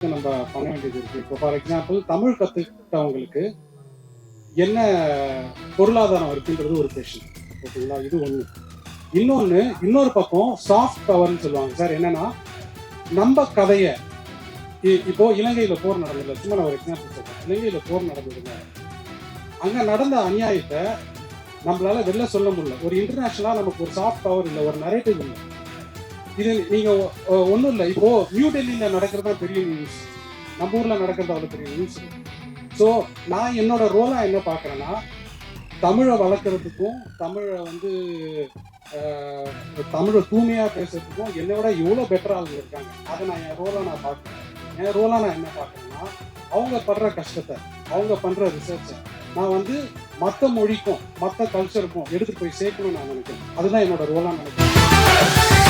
நம்ம பண்ண வேண்டியது இருக்கு. இப்போ ஃபார் எக்ஸாம்பிள் தமிழ் கத்துக்கிட்டவங்களுக்கு என்ன பொருளாதாரம் இருக்குன்றது ஒரு கொஷின் ஓகேங்களா இது ஒண்ணு. இன்னொன்னு இன்னொரு பக்கம் சாஃப்ட் பவர்னு சொல்லுவாங்க. சார் என்னன்னா நம்ம கதையை இ- இப்போ இலங்கையில போர் நடந்ததுல சும்மா நான் ஒரு எக்ஸாம்பிள் சொல்றேன். இலங்கையில போர் நடந்ததுங்க அங்க நடந்த அநியாயத்தை நம்மளால வெளில சொல்ல முடியல. ஒரு இன்டர்நேஷனலா நமக்கு ஒரு சாஃப்ட் பவர் இல்லை ஒரு நரேட்டிவ் இல்லை. இது நீங்க ஒன்றும் இல்லை. இப்போ நியூ டெல்லியில் நடக்கிறதா பெரிய நியூஸ் நம்ம ஊரில் நடக்கிறது அவ்வளோ பெரிய நியூஸ் ஸோ நான் என்னோட ரோலாக என்ன பார்க்குறேன்னா தமிழை வளர்க்குறதுக்கும் தமிழை வந்து தமிழை தூய்மையாக பேசுறதுக்கும் என்னை விட எவ்வளோ பெட்டர் ஆளுங்க இருக்காங்க. அதை நான் என் ரோலாக நான் பார்க்குறேன் என் ரோலாக நான் என்ன பார்க்குறேன்னா அவங்க படுற கஷ்டத்தை அவங்க பண்ணுற ரிசர்ச்சை நான் வந்து மற்ற மொழிக்கும் மற்ற கல்ச்சருக்கும் எடுத்து போய் சேர்க்கணும்னு நான் நினைக்கிறேன். அதுதான் என்னோட ரோலாக நினைக்கிறேன்.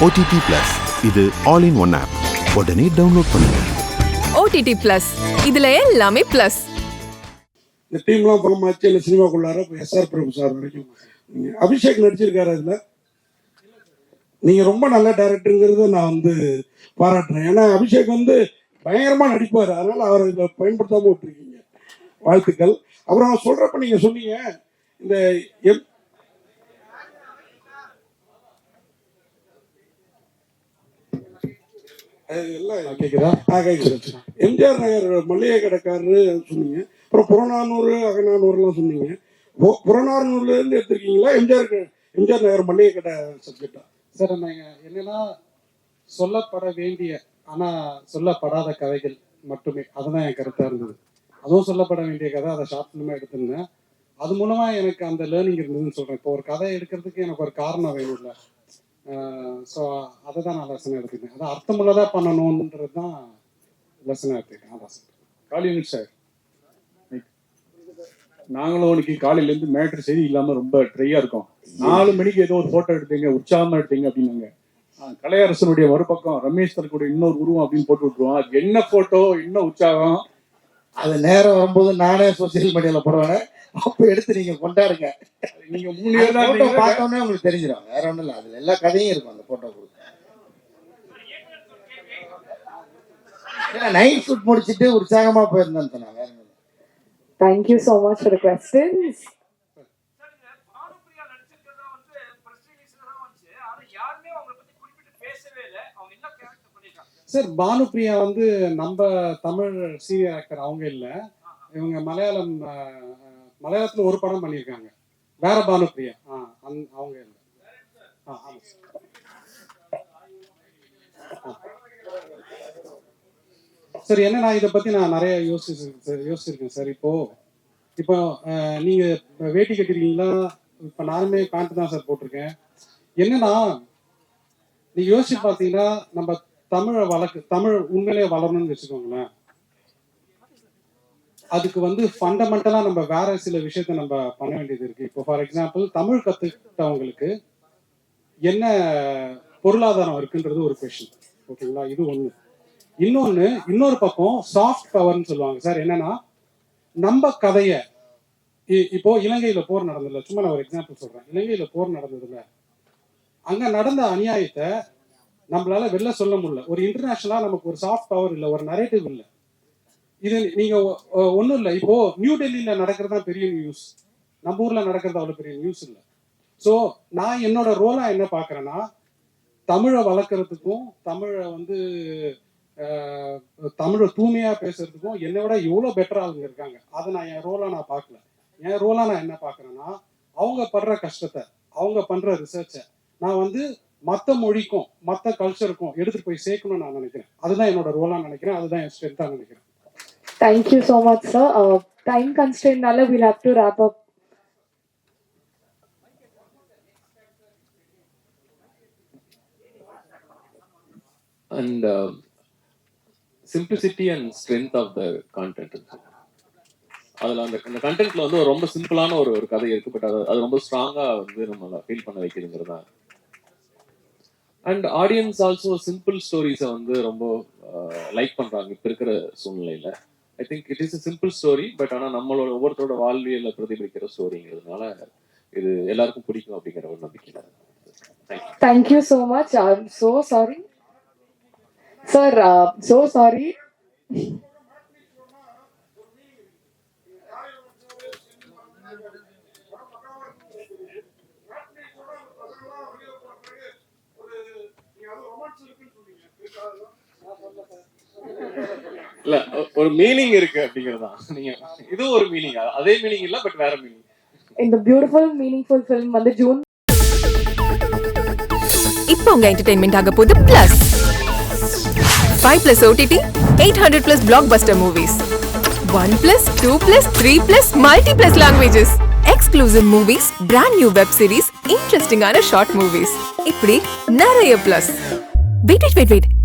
ஓடிடி பிளஸ் இது ஆல் இன் ஒன் ஆப் உடனே டவுன்லோட் பண்ணுங்க. ஓடிடி பிளஸ் இதுல எல்லாமே பிளஸ் இந்த டீம்லாம் பணமாச்சு இல்லை சினிமாக்குள்ளார இப்போ எஸ்ஆர் பிரபு சார் வரைக்கும். அபிஷேக் நடிச்சிருக்காரு அதில் நீங்கள் ரொம்ப நல்ல டேரக்டருங்கிறத நான் வந்து பாராட்டுறேன். ஏன்னா அபிஷேக் வந்து பயங்கரமாக நடிப்பார். அதனால் அவரை இதில் பயன்படுத்தாமல் விட்டுருக்கீங்க. வாழ்த்துக்கள். அப்புறம் அவர் சொல்கிறப்ப நீங்கள் சொன்னீங்க இந்த எம் எல்லாம் ஆ, கேக்குது. எம்ஜிஆர் நகர் மளிகை கடைக்காரரு சொன்னீங்க. அப்புறம் புறநானூறு அகநானூறுலாம் சொன்னீங்க. பு- புறநானூறுல இருந்து எடுத்திருக்கீங்களா? எம்ஜிஆர் எம்ஜிஆர் நகர் மளிகை கடை சப்ஜெக்டா சார் நாங்க என்னன்னா சொல்லப்பட வேண்டிய ஆனா சொல்லப்படாத கதைகள் மட்டுமே. அதுதான் என் கருத்தா இருந்தது. அதுவும் சொல்லப்பட வேண்டிய கதை அதை ஷார்ட் ஃபிலிமா எடுத்திருந்தேன். அது மூலமா எனக்கு அந்த லேர்னிங் இருந்ததுன்னு சொல்றேன். இப்போ ஒரு கதை எடுக்கிறதுக்கு எனக்கு ஒரு காரணம் வேணும்ல. ஸோ அதை தான் நான் லெசனாக எடுத்துக்கிறேன் அதை அர்த்தமுள்ளதா பண்ணணுன்றது தான் லெசனாக எடுத்துக்கிறேன் அதான் சார் சார். நாங்களும் இன்னைக்கு காலையில இருந்து மேட்ரு சரி இல்லாமல் ரொம்ப ட்ரையாக இருக்கோம். நாலு மணிக்கு ஏதோ ஒரு ஃபோட்டோ எடுத்தீங்க உற்சாகமாக எடுத்தீங்க அப்படின்னாங்க. கலையரசனுடைய மறுபக்கம் ரமேஷ் தரக்கூடிய இன்னொரு உருவம் அப்படின்னு போட்டு விட்டுருவோம். என்ன ஃபோட்டோ என்ன உற்சாகம்? அது நேரம் வரும்போது நானே சோசியல் மீடியால போடுவேன் அப்ப எடுத்து நீங்க கொண்டாடுங்க நீங்க மூணு போட்டோ. பார்த்தோன்னே உங்களுக்கு தெரிஞ்சிடும் வேற ஒண்ணும் இல்ல அதுல எல்லா கதையும் இருக்கும் அந்த போட்டோ நைட் ஷூட் முடிச்சிட்டு உற்சாகமா போயிருந்தேன் நான் வேற ஒண்ணும் இல்ல. Thank you so much for the questions. Bhanupriya நடிச்சிருக்கிறதா வந்து பிரஸ் ரிலீஸ்ல தான் வந்துச்சு ஆனா யாருமே அவங்களை பத்தி குறிப்பிட்டு பேசவே இல்லை அவங்க என்ன கேரக்டர் சார் பானுப்ரியா வந்து நம்ம தமிழ் சீனியர் ஆக்டர் அவங்க இல்ல. இவங்க மலையாளம் மலையாளத்துல ஒரு படம் பண்ணியிருக்காங்க. வேற பானுப்ரியா. ஆ அவங்க இல்ல. ஆமா. சார் ஆ. சார் என்ன நான் இதை பத்தி நான் நிறைய யோசிச்சிருக்கேன் சார் யோசிச்சிருக்கேன் சார். இப்போ இப்போ நீங்க வேட்டி கட்டிருக்கீங்களா? இப்போ நானுமே பேண்ட் தான் சார் போட்டிருக்கேன். என்னன்னா நீங்க யோசிச்சு பார்த்தீங்கன்னா நம்ம தமிழை வளர்க்கு தமிழ் உண்மையிலே வளரணும்னு வச்சுக்கோங்களேன். அதுக்கு வந்து ஃபண்டமெண்டலா நம்ம வேற சில விஷயத்த நம்ம பண்ண வேண்டியது இருக்கு. இப்போ ஃபார் எக்ஸாம்பிள் தமிழ் கத்துக்கிட்டவங்களுக்கு என்ன பொருளாதாரம் இருக்குன்றது ஒரு கொஷின் ஓகேங்களா இது ஒண்ணு. இன்னொன்னு இன்னொரு பக்கம் சாஃப்ட் பவர்னு சொல்லுவாங்க. சார் என்னன்னா நம்ம கதைய இ- இப்போ இலங்கையில போர் நடந்ததுல சும்மா நான் ஒரு எக்ஸாம்பிள் சொல்றேன். இலங்கையில போர் நடந்ததுல அங்க நடந்த அநியாயத்தை நம்மளால வெளில சொல்ல முடியல. ஒரு இன்டர்நேஷனலா நமக்கு ஒரு சாஃப்ட் பவர் இல்லை ஒரு நரேட்டிவ் இல்லை. இது நீங்க ஒன்றும் இல்லை. இப்போ நியூ டெல்லியில நடக்கிறது தான் பெரிய நியூஸ் நம்ம ஊர்ல நடக்கிறது அவ்வளோ பெரிய நியூஸ் இல்லை. ஸோ நான் என்னோட ரோலா என்ன பார்க்குறேன்னா தமிழை வளர்க்கறதுக்கும் தமிழை வந்து தமிழை தூய்மையா பேசுறதுக்கும் என்னை விட எவ்வளோ பெட்டர் ஆளுங்க இருக்காங்க. அதை நான் என் ரோலா நான் பார்க்கல என் ரோலா நான் என்ன பார்க்குறேன்னா அவங்க படுற கஷ்டத்தை அவங்க பண்ற ரிசர்ச்சை நான் வந்து மற்ற மொழிக்கும் மற்ற கல்ச்சருக்கும் எடுத்துட்டு போய் சேர்க்கணும்னு நான் நினைக்கிறேன். அதுதான் என்னோட ரோலா நினைக்கிறேன். அதுதான் என் ஸ்ட்ரென்த்தா நினைக்கிறேன். Thank you so much, sir. Uh, time constraint, Nala, we'll have to wrap up. And simplicity and strength of the content அதில் அந்த அந்த கண்டென்ட்ல வந்து ஒரு ரொம்ப சிம்பிளான ஒரு ஒரு கதை இருக்கு. பட் அது அது ரொம்ப ஸ்ட்ராங்கா வந்து நம்ம ஃபீல் பண்ண வைக்கிறதுங்கிறது தான் அண்ட் ஆடியன்ஸ் ஆல்சோ சிம்பிள் ஸ்டோரிஸை வந்து ரொம்ப uh, லைக் பண்றாங்க இப்போ இருக்கிற சூழ்நிலையில. I think it is a simple story but ஆனால் நம்மளோட ஒவ்வொருத்தரோட வாழ்வியலில் பிரதிபலிக்கிற ஸ்டோரிங்கிறதுனால இது எல்லாருக்கும் பிடிக்கும் அப்படிங்கிற ஒரு நம்பிக்கை thank you Thank much I am so sorry sir so sorry இல்ல ஒரு மீனிங் இருக்கு அப்படிங்கிறது? நீங்க இது ஒரு மீனிங் அதே மீனிங் இல்ல பட் வேற meaning the beautiful, meaningful film, வந்து June இப்போ உங்க என்டர்டைன்மெண்ட் ஆக போகுது plus five plus OTT eight hundred plus blockbuster movies one plus two plus three plus multi plus languages exclusive movies brand new web series இன்ட்ரெஸ்டிங்கான short movies இப்படி நிறைய plus wait wait wait